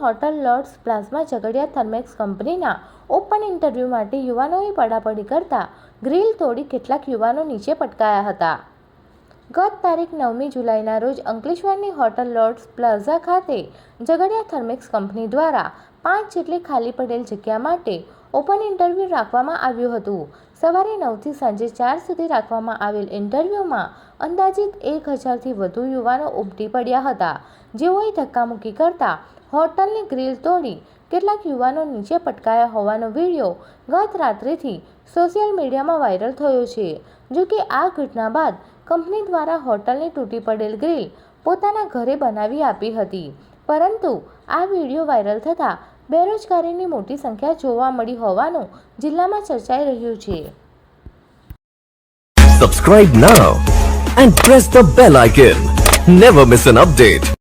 Hotel Lords Plaza Jhagadia Thermax કંપનીના open interview માટે યુવાનોએ પડાપડી કરતા ગ્રીલ તોડી કેટલાક યુવાનો નીચે પટકાયા હતા. ગત તારીખ નવમી જુલાઈના રોજ અંકલેશ્વરની હોટલ લોર્ડ્સ પ્લાઝા ખાતે ઝઘડિયા થર્મેક્સ કંપની દ્વારા પાંચ જેટલી ખાલી પડેલ જગ્યા માટે ઓપન ઇન્ટરવ્યૂ રાખવામાં આવ્યું હતું. સવારે નવથી સાંજે ચાર સુધી રાખવામાં આવેલ ઇન્ટરવ્યૂમાં અંદાજિત એક હજારથી વધુ યુવાનો ઉમટી પડ્યા હતા. જેઓએ ધક્કામુક્કી કરતા હોટલની ગ્રીલ તોડી કેટલાક યુવાનો નીચે પટકાયા હોવાનો વીડિયો ગત રાત્રેથી સોશિયલ મીડિયામાં વાયરલ થયો છે. જો કે આ ઘટના બાદ કંપની દ્વારા હોટલની તૂટી પડેલ ગ્રીલ પોતાના ઘરે બનાવી આપી હતી. પરંતુ આ વીડિયો વાયરલ થતાં બેરોજગારીની મોટી સંખ્યા જોવા મળી હોવાનું જિલ્લામાં ચર્ચાઈ રહ્યું છે Subscribe now and press the bell icon. Never miss an update.